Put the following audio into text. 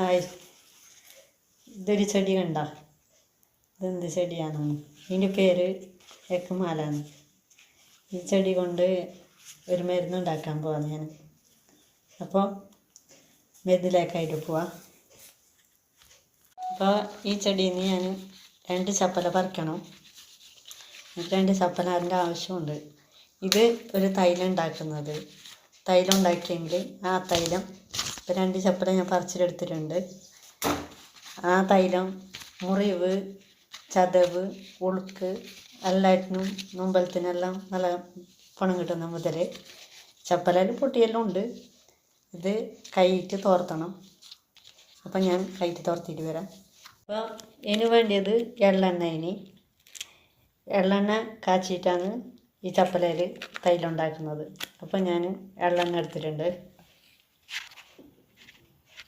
Hi ഇതൊരു ചെടി കണ്ട? ഇതെന്ത് ചെടിയാണ്? ഇതിന്റെ പേര് എക്കുമാലാണ് ഈ ചെടി കൊണ്ട് ഒരു മരുന്ന് ഉണ്ടാക്കാൻ പോവാ ഞാൻ അപ്പോൾ മരുന്നിലേക്കായിട്ട് പോവാ. അപ്പോൾ ഈ ചെടിയിൽ നിന്ന് ഞാൻ രണ്ട് ചപ്പല പറിക്കണം. എനിക്ക് രണ്ട് ചപ്പല അതിന്റെ ആവശ്യമുണ്ട്. ഇത് ഒരു തൈലം ഉണ്ടാക്കുന്നത്. തൈലം ഉണ്ടാക്കിയെങ്കിൽ ആ തൈലം ഇപ്പം രണ്ട് ചപ്പല ഞാൻ പറിച്ചിലെടുത്തിട്ടുണ്ട്. ആ തൈലം മുറിവ് ചതവ് ഉളുക്ക് എല്ലാറ്റിനും മുമ്പലത്തിനെല്ലാം നല്ല പണം കിട്ടുന്ന മുതൽ ചപ്പലയിൽ പൊട്ടിയെല്ലാം ഉണ്ട്. ഇത് കൈയിട്ട് തോർത്തണം. അപ്പം ഞാൻ കൈയിട്ട് തോർത്തിട്ട് വരാം. അപ്പോൾ ഇതിന് വേണ്ടിയത് എള്ളെണ്ണ ഇനി. എള്ളെണ്ണ കാച്ചിയിട്ടാണ് ഈ ചപ്പലയിൽ തൈലുണ്ടാക്കുന്നത് അപ്പോൾ ഞാൻ എള്ളെണ്ണ എടുത്തിട്ടുണ്ട്.